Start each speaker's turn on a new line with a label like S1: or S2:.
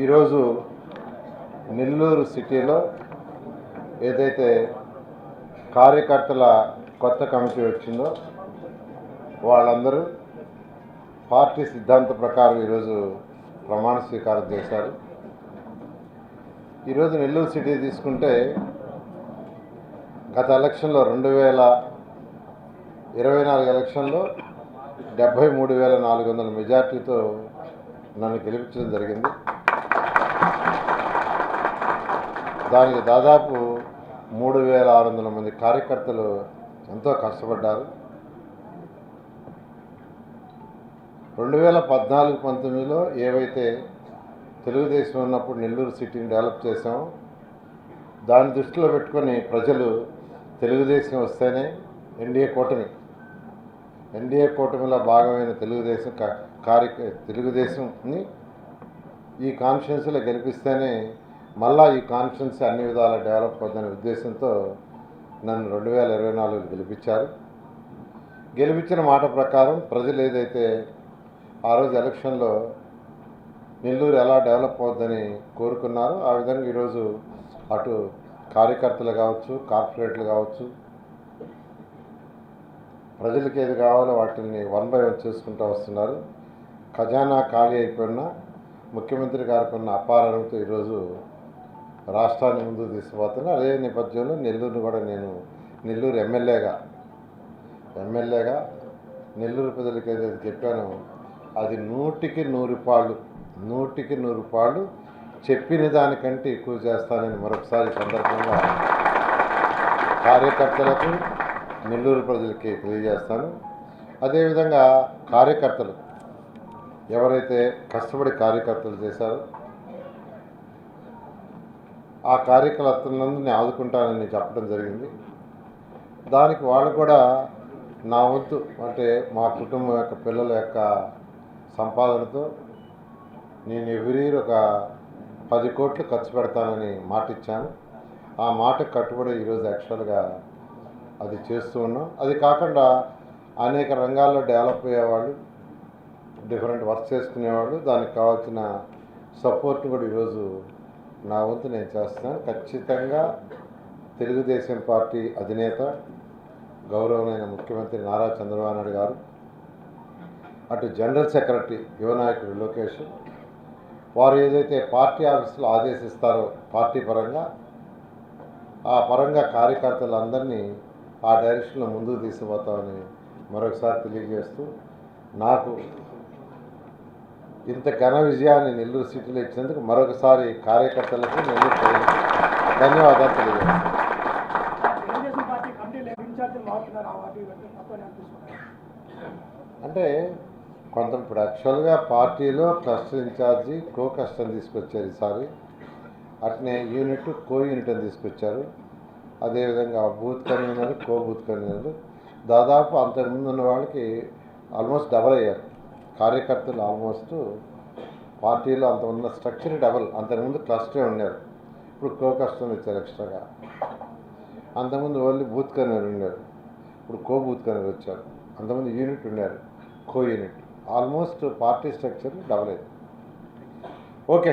S1: ఈరోజు నెల్లూరు సిటీలో ఏదైతే కార్యకర్తల కొత్త కమిటీ వచ్చిందో వాళ్ళందరూ పార్టీ సిద్ధాంత ప్రకారం ఈరోజు ప్రమాణ స్వీకారం చేశారు. ఈరోజు నెల్లూరు సిటీ తీసుకుంటే గత ఎలక్షన్లో రెండు వేల ఇరవై నాలుగు ఎలక్షన్లో డెబ్భై మూడు వేల నాలుగు వందల మెజార్టీతో నన్ను గెలిపించడం జరిగింది. దానికి దాదాపు మూడు వేల ఆరు వందల మంది కార్యకర్తలు ఎంతో కష్టపడ్డారు. రెండు వేల పద్నాలుగు పంతొమ్మిదిలో ఏవైతే తెలుగుదేశం ఉన్నప్పుడు నెల్లూరు సిటీని డెవలప్ చేసామో దాన్ని దృష్టిలో పెట్టుకొని ప్రజలు తెలుగుదేశం వస్తేనే ఎన్డీఏ కూటమి. ఎన్డీఏ కూటమిలో భాగమైన తెలుగుదేశం కా- కార్య తెలుగుదేశంని ఈ కాన్ఫరెన్స్లో గెలిపిస్తేనే మళ్ళా ఈ కాన్ఫరెన్స్ అన్ని విధాలా డెవలప్ అవుతుందనే ఉద్దేశంతో నన్ను రెండు వేల ఇరవై నాలుగు గెలిపించారు. గెలిపించిన మాట ప్రకారం ప్రజలు ఏదైతే ఆ రోజు ఎలక్షన్లో నెల్లూరు ఎలా డెవలప్ అవుద్దని కోరుకున్నారో ఆ విధంగా ఈరోజు అటు కార్యకర్తలు కావచ్చు కార్పొరేట్లు కావచ్చు ప్రజలకు ఏది కావాలో వాటిని వన్ బై వన్ చేసుకుంటూ వస్తున్నారు. ఖజానా ఖాళీ అయిపోయినా ముఖ్యమంత్రి గారికి ఉన్న అపారణతో ఈరోజు రాష్ట్రాన్ని ముందుకు తీసుకుపోతున్నా అదే నేపథ్యంలో నెల్లూరుని కూడా నేను నెల్లూరు ఎమ్మెల్యేగా ఎమ్మెల్యేగా నెల్లూరు ప్రజలకి ఏదైతే చెప్పానో అది నూటికి నూరు పాళ్ళు నూటికి నూరు పాళ్ళు చెప్పిన దానికంటే ఎక్కువ చేస్తానని మరొకసారి సందర్భంగా కార్యకర్తలకు నెల్లూరు ప్రజలకి తెలియజేస్తాను. అదేవిధంగా కార్యకర్తలు ఎవరైతే కష్టపడి కార్యకర్తలు చేశారో ఆ కార్యకర్తలందరినీ ఆదుకుంటానని చెప్పడం జరిగింది. దానికి వాళ్ళు కూడా నా వంతు అంటే మా కుటుంబం యొక్క పిల్లల యొక్క సంపాదనతో నేను ఎవ్రీ ఒక పది కోట్లు ఖర్చు పెడతానని మాట ఇచ్చాను. ఆ మాటకు కట్టుబడి ఈరోజు యాక్చువల్గా అది చేస్తూ ఉన్నాం. అది కాకుండా అనేక రంగాల్లో డెవలప్ అయ్యేవాళ్ళు డిఫరెంట్ వర్క్ చేసుకునేవాళ్ళు దానికి కావాల్సిన సపోర్ట్ కూడా ఈరోజు నా వంతు నేను చేస్తున్నాను. ఖచ్చితంగా తెలుగుదేశం పార్టీ అధినేత గౌరవమైన ముఖ్యమంత్రి నారా చంద్రబాబు నాయుడు గారు అటు జనరల్ సెక్రటరీ యువనాయకుడు లోకేష్ వారు ఏదైతే పార్టీ ఆఫీసులో ఆదేశిస్తారో పార్టీ పరంగా ఆ పరంగా కార్యకర్తలందరినీ ఆ డైరెక్షన్లో ముందుకు తీసుకుపోతామని మరొకసారి తెలియజేస్తూ నాకు ఇంత ఘన విజయాన్ని నెల్లూరు సిటీలో ఇచ్చినందుకు మరొకసారి కార్యకర్తలకు నెల్లూరు ధన్యవాదాలు తెలియజేస్తాను అంటే కొంత ఇప్పుడు యాక్చువల్గా పార్టీలో క్లస్టర్ ఇన్ఛార్జి కో క్లస్టర్ తీసుకొచ్చారు ఈసారి. అట్నే యూనిట్ కో యూనిట్ అని తీసుకొచ్చారు. అదేవిధంగా booth convener co booth convener. దాదాపు అంతకుముందు ఉన్న వాళ్ళకి ఆల్మోస్ట్ డబల్ అయ్యారు. కార్యకర్తలు ఆల్మోస్ట్ పార్టీలో అంత ఉన్న స్ట్రక్చర్ డబల్ అంతకుముందు ట్రస్టే ఉన్నారు ఇప్పుడు కో క్లస్టర్ ఇచ్చారు ఎక్స్ట్రాగా అంతకుముందు ఓన్లీ బూత్ కన్వీనర్ ఉన్నారు ఇప్పుడు కో బూత్ కన్వీనర్ వచ్చారు. అంతకుముందు యూనిట్ ఉన్నారు co unit almost party structure double అయింది. ఓకే.